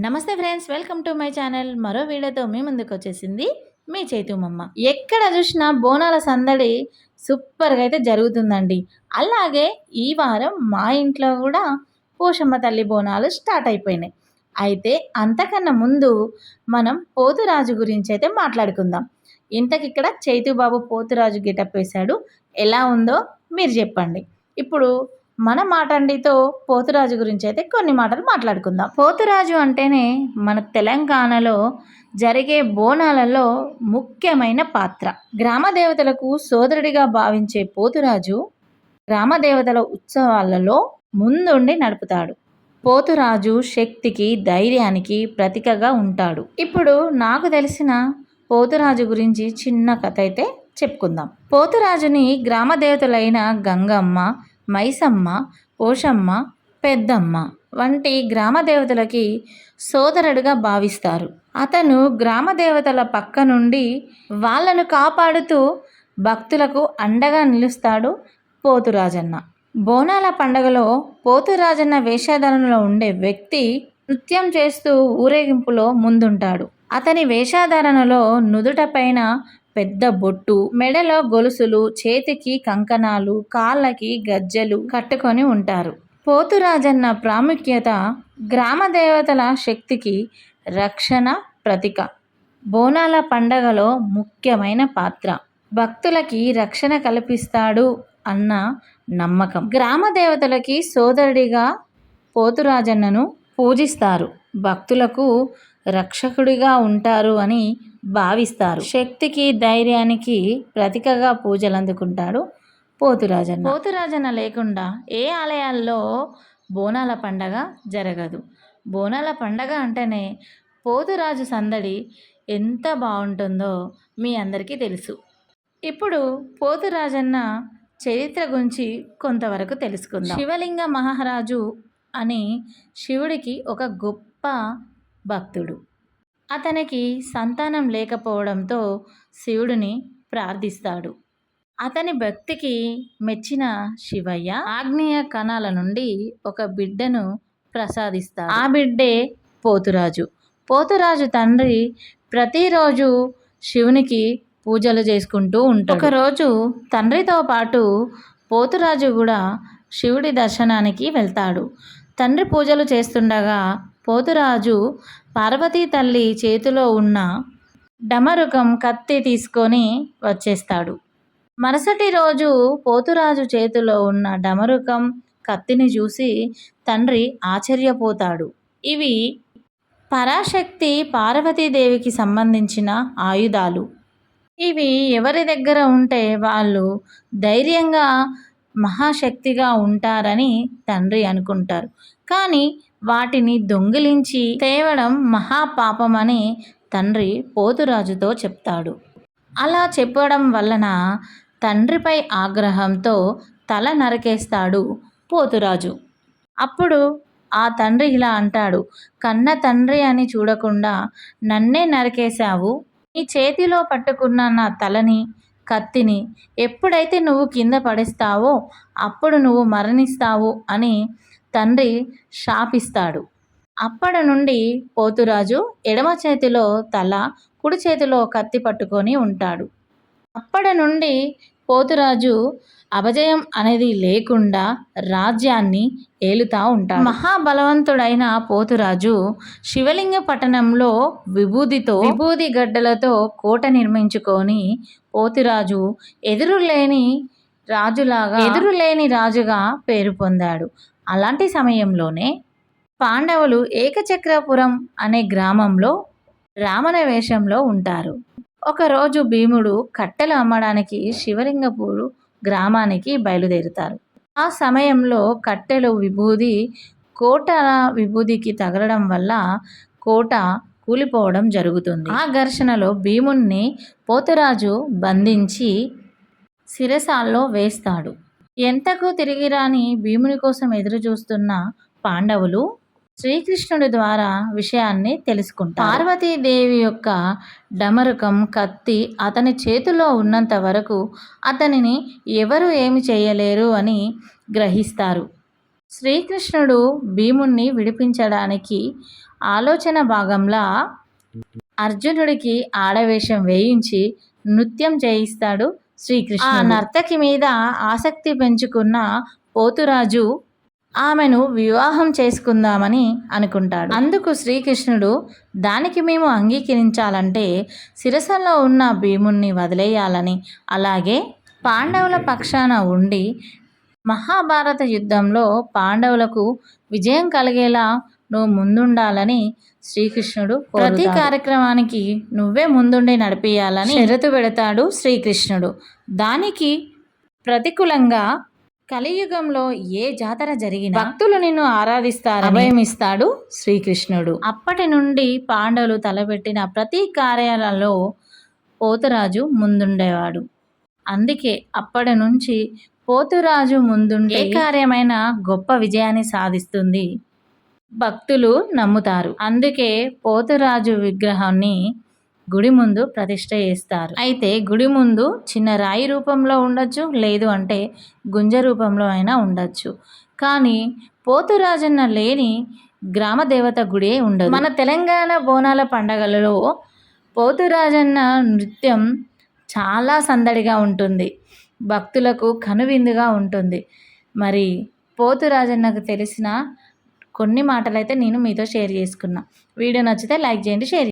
నమస్తే friends welcome to my channel. మరో వీడియోతో మీ ముందుకు వచ్చేసింది మీ చైతుమమ్మ ఎక్కడ చూసినా బోనాల సందడి సూపర్గా అయితే జరుగుతుందండి. అలాగే ఈ వారం మా ఇంట్లో కూడా పోషమ్మ తల్లి బోనాలు స్టార్ట్ అయిపోయినాయి. అయితే అంతకన్నా ముందు మనం పోతురాజు గురించి అయితే మాట్లాడుకుందాం. ఇంతకిక్కడ చైతుబాబు పోతురాజు గెటప్ వేశాడు. ఎలా ఉందో మీరు చెప్పండి. ఇప్పుడు మన మాటండితో పోతురాజు గురించి అయితే కొన్ని మాటలు మాట్లాడుకుందాం. పోతురాజు అంటేనే మన తెలంగాణలో జరిగే బోనాలలో ముఖ్యమైన పాత్ర. గ్రామ దేవతలకు సోదరుడిగా భావించే పోతురాజు గ్రామ దేవతల ఉత్సవాలలో ముందుండి నడుపుతాడు. పోతురాజు శక్తికి ధైర్యానికి ప్రతీకగా ఉంటాడు. ఇప్పుడు నాకు తెలిసిన పోతురాజు గురించి చిన్న కథ అయితే చెప్పుకుందాం. పోతురాజుని గ్రామ దేవతలైన గంగమ్మ మైసమ్మ పోషమ్మ పెద్దమ్మ వంటి గ్రామ దేవతలకి సోదరుడుగా భావిస్తారు. అతను గ్రామ దేవతల పక్క నుండి వాళ్ళను కాపాడుతూ భక్తులకు అండగా నిలుస్తాడు పోతురాజన్న. బోనాల పండగలో పోతురాజన్న వేషధారణలో ఉండే వ్యక్తి నృత్యం చేస్తూ ఊరేగింపులో ముందుంటాడు. అతని వేషధారణలో నుదుట పైన పెద్ద బొట్టు మెడలో గొలుసులు చేతికి కంకణాలు కాళ్ళకి గజ్జెలు కట్టుకొని ఉంటారు. పోతురాజన్న ప్రాముఖ్యత గ్రామ దేవతల శక్తికి రక్షణ ప్రతీక. బోనాల పండగలో ముఖ్యమైన పాత్ర. భక్తులకి రక్షణ కల్పిస్తాడు అన్న నమ్మకం. గ్రామ దేవతలకి సోదరుడిగా పోతురాజన్నను పూజిస్తారు. భక్తులకు రక్షకుడిగా ఉంటారు అని భావిస్తారు. శక్తికి ధైర్యానికి ప్రతీకగా పూజలు అందుకుంటాడు పోతురాజన్న. పోతురాజన్న లేకుండా ఏ ఆలయాల్లో బోనాల పండగ జరగదు. బోనాల పండగ అంటేనే పోతురాజు సందడి ఎంత బాగుంటుందో మీ అందరికీ తెలుసు. ఇప్పుడు పోతురాజన్న చరిత్ర గురించి కొంతవరకు తెలుసుకుందాం. శివలింగ మహారాజు అని శివుడికి ఒక గొప్ప భక్తుడు. అతనికి సంతానం లేకపోవడంతో శివుడిని ప్రార్థిస్తాడు. అతని భక్తికి మెచ్చిన శివయ్య ఆగ్నేయ కణాల నుండి ఒక బిడ్డను ప్రసాదిస్తాడు. ఆ బిడ్డే పోతురాజు. పోతురాజు తండ్రి ప్రతిరోజు శివునికి పూజలు చేసుకుంటూ ఉంటాడు. ఒకరోజు తండ్రితో పాటు పోతురాజు కూడా శివుడి దర్శనానికి వెళ్తాడు. తండ్రి పూజలు చేస్తుండగా పోతురాజు పార్వతీ తల్లి చేతిలో ఉన్న డమరుకం కత్తి తీసుకొని వచ్చేస్తాడు. మరుసటి రోజు పోతురాజు చేతిలో ఉన్న డమరుకం కత్తిని చూసి తండ్రి ఆశ్చర్యపోతాడు. ఇవి పరాశక్తి పార్వతీదేవికి సంబంధించిన ఆయుధాలు. ఇవి ఎవరి దగ్గర ఉంటే వాళ్ళు ధైర్యంగా మహాశక్తిగా ఉంటారని తండ్రి అనుకుంటారు. కానీ వాటిని దొంగిలించి తేవడం మహాపాపమని తండ్రి పోతురాజుతో చెప్తాడు. అలా చెప్పడం వలన తండ్రిపై ఆగ్రహంతో తల నరికేస్తాడు పోతురాజు. అప్పుడు ఆ తండ్రి ఇలా అంటాడు కన్న తండ్రి అని చూడకుండా నన్నే నరికేశావు. నీ చేతిలో పట్టుకున్న నా తలని కత్తిని ఎప్పుడైతే నువ్వు కింద పడేస్తావో అప్పుడు నువ్వు మరణిస్తావు అని తండ్రి శాపిస్తాడు. అప్పటి నుండి పోతురాజు ఎడమ చేతిలో తల కుడి చేతిలో కత్తి పట్టుకొని ఉంటాడు. అప్పటి నుండి పోతురాజు అపజయం అనేది లేకుండా రాజ్యాన్ని ఏలుతా ఉంటాడు. మహాబలవంతుడైన పోతురాజు శివలింగ పట్టణంలో విభూదితో విభూది గడ్డలతో కోట నిర్మించుకొని పోతురాజు ఎదురులేని రాజులాగా ఎదురులేని రాజుగా పేరు పొందాడు. అలాంటి సమయంలోనే పాండవులు ఏకచక్రపురం అనే గ్రామంలో రామణ వేషంలో ఉంటారు. ఒకరోజు భీముడు కట్టెలు అమ్మడానికి శివలింగపూరు గ్రామానికి బయలుదేరుతారు. ఆ సమయంలో కట్టెలు విభూది కోట విభూదికి తగలడం వల్ల కోట కూలిపోవడం జరుగుతుంది. ఆ ఘర్షణలో భీముణ్ణి పోతురాజు బంధించి శిరసాల్లో వేస్తాడు. ఎంతకు తిరిగిరాని భీముని కోసం ఎదురు చూస్తున్న పాండవులు? శ్రీకృష్ణుడి ద్వారా విషయాన్ని తెలుసుకుంటారు. పార్వతీదేవి యొక్క డమరుకం కత్తి అతని చేతిలో ఉన్నంత వరకు అతనిని ఎవరు ఏమి చేయలేరు అని గ్రహిస్తారు. శ్రీకృష్ణుడు భీముణ్ణి విడిపించడానికి ఆలోచన భాగంలా అర్జునుడికి ఆడవేషం వేయించి నృత్యం చేయిస్తాడు శ్రీకృష్ణ ఆ నర్తకి మీద ఆసక్తి పెంచుకున్న పోతురాజు ఆమెను వివాహం చేసుకుందామని అనుకుంటాడు. అందుకు శ్రీకృష్ణుడు దానికి మేము అంగీకరించాలంటే శిరసలో ఉన్న భీముణ్ణి వదిలేయాలని అలాగే పాండవుల పక్షాన ఉండి మహాభారత యుద్ధంలో పాండవులకు విజయం కలిగేలా నువ్వు ముందుండాలని శ్రీకృష్ణుడు ప్రతి కార్యక్రమానికి నువ్వే ముందుండి నడిపియాలని షరతు పెడతాడు శ్రీకృష్ణుడు. దానికి ప్రతికూలంగా కలియుగంలో ఏ జాతర జరిగినా భక్తులు నిన్ను ఆరాధిస్తారు అభయం ఇస్తాడు శ్రీకృష్ణుడు. అప్పటి నుండి పాండవులు తలపెట్టిన ప్రతి కార్యాలలో పోతురాజు ముందుండేవాడు. అందుకే అప్పటి నుంచి పోతురాజు ముందుండే ఏ కార్యమైన గొప్ప విజయాన్ని సాధిస్తుంది. భక్తులు నమ్ముతారు. అందుకే పోతురాజు విగ్రహాన్ని గుడి ముందు ప్రతిష్ట చేస్తారు. అయితే గుడి ముందు చిన్న రాయి రూపంలో ఉండొచ్చు లేదు అంటే గుంజ రూపంలో అయినా ఉండొచ్చు. కానీ పోతురాజన్న లేని గ్రామ దేవత గుడే ఉండదు. మన తెలంగాణ బోనాల పండగలలో పోతురాజన్న నృత్యం చాలా సందడిగా ఉంటుంది. భక్తులకు కనువిందుగా ఉంటుంది. మరి పోతురాజన్నకు తెలిసిన కొన్ని మాటలైతే నేను మీతో షేర్ చేసుకున్నా. వీడియో నచ్చితే లైక్ చేయండి షేర్